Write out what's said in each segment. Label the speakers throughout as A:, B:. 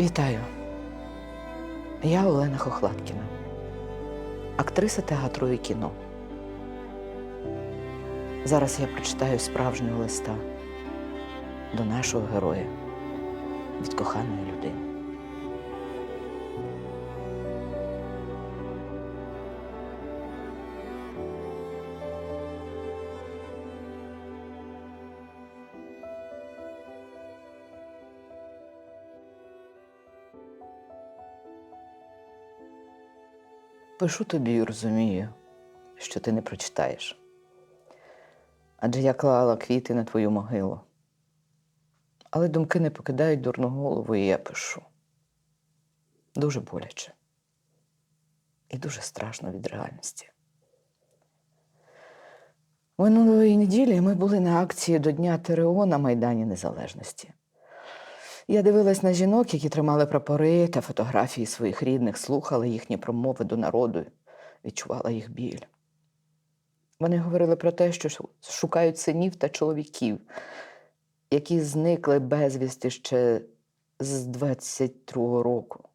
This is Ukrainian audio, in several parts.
A: Вітаю. Я Олена Хохладкіна, актриса театру і кіно. Зараз я прочитаю справжнього листа до нашого героя від коханої людини. Пишу тобі і розумію, що ти не прочитаєш. Адже я клала квіти на твою могилу. Але думки не покидають дурну голову, і я пишу. Дуже боляче. І дуже страшно від реальності. Минулої неділі ми були на акції до Дня ТРО на Майдані Незалежності. Я дивилась на жінок, які тримали прапори та фотографії своїх рідних, слухала їхні промови до народу, відчувала їх біль. Вони говорили про те, що шукають синів та чоловіків, які зникли безвісти ще з 22-го року.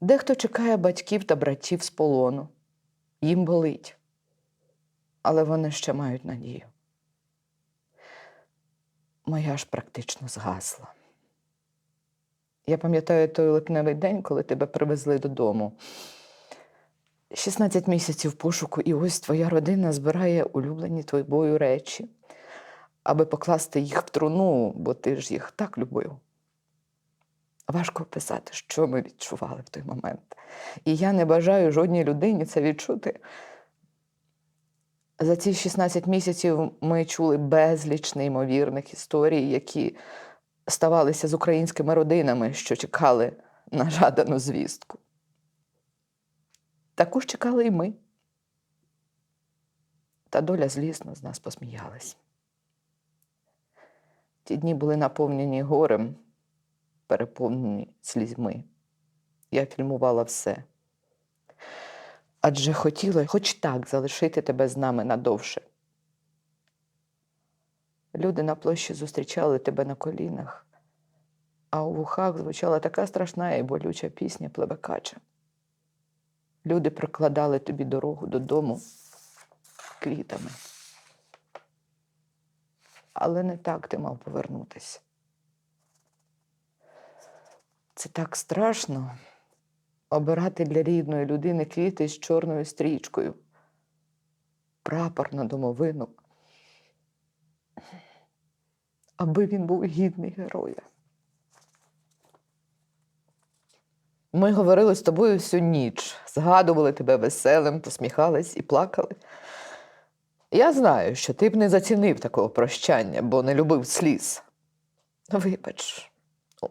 A: Дехто чекає батьків та братів з полону. Їм болить. Але вони ще мають надію. Моя ж практично згасла. Я пам'ятаю той липневий день, коли тебе привезли додому. 16 місяців пошуку, і ось твоя родина збирає улюблені твоєю речі, аби покласти їх в труну, бо ти ж їх так любив. Важко описати, що ми відчували в той момент. І я не бажаю жодній людині це відчути. За ці 16 місяців ми чули безліч неймовірних історій, які ставалися з українськими родинами, що чекали на жадану звістку. Також чекали і ми. Та доля злісно з нас посміялась. Ті дні були наповнені горем, переповнені слізьми. Я фільмувала все. Адже хотіла хоч так залишити тебе з нами надовше. Люди на площі зустрічали тебе на колінах, а у вухах звучала така страшна і болюча пісня плебекача. Люди прокладали тобі дорогу додому квітами. Але не так ти мав повернутися. Це так страшно обирати для рідної людини квіти з чорною стрічкою, прапор на домовину, аби він був гідний героя. Ми говорили з тобою всю ніч, згадували тебе веселим, посміхались і плакали. Я знаю, що ти б не зацінив такого прощання, бо не любив сліз. Вибач,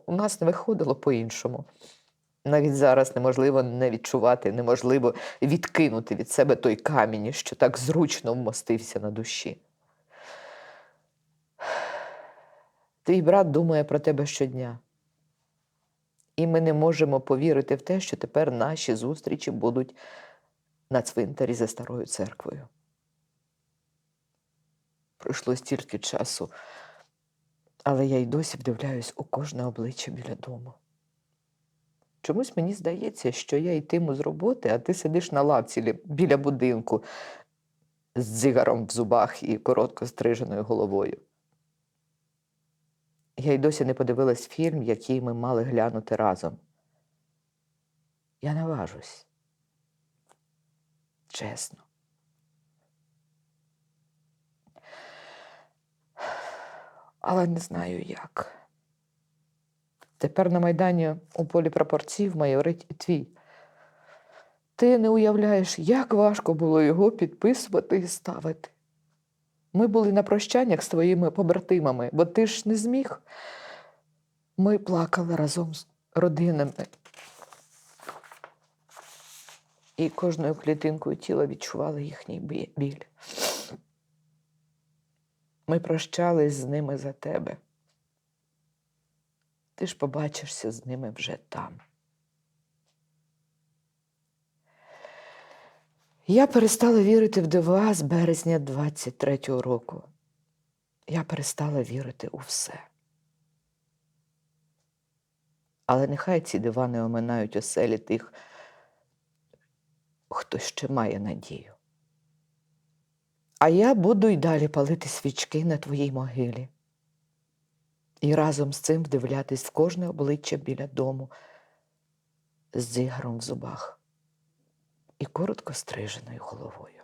A: у нас не виходило по-іншому. Навіть зараз неможливо не відчувати, неможливо відкинути від себе той камінь, що так зручно вмостився на душі. Твій брат думає про тебе щодня. І ми не можемо повірити в те, що тепер наші зустрічі будуть на цвинтарі за старою церквою. Пройшло стільки часу, але я й досі вдивляюсь у кожне обличчя біля дому. Чомусь мені здається, що я йтиму з роботи, а ти сидиш на лавці біля будинку з дзигаром в зубах і коротко стриженою головою. Я й досі не подивилась фільм, який ми мали глянути разом. Я наважусь. Чесно. Але не знаю як. Тепер на Майдані у полі пропорцій майорить і твій. Ти не уявляєш, як важко було його підписувати і ставити. Ми були на прощаннях з твоїми побратимами, бо ти ж не зміг. Ми плакали разом з родинами. І кожною клітинкою тіла відчували їхній біль. Ми прощались з ними за тебе. Ти ж побачишся з ними вже там. Я перестала вірити в дива з березня 23-го року. Я перестала вірити у все. Але нехай ці дивани оминають оселі тих, хто ще має надію. А я буду й далі палити свічки на твоїй могилі. І разом з цим вдивлятись в кожне обличчя біля дому з дзигаром в зубах і коротко стриженою головою.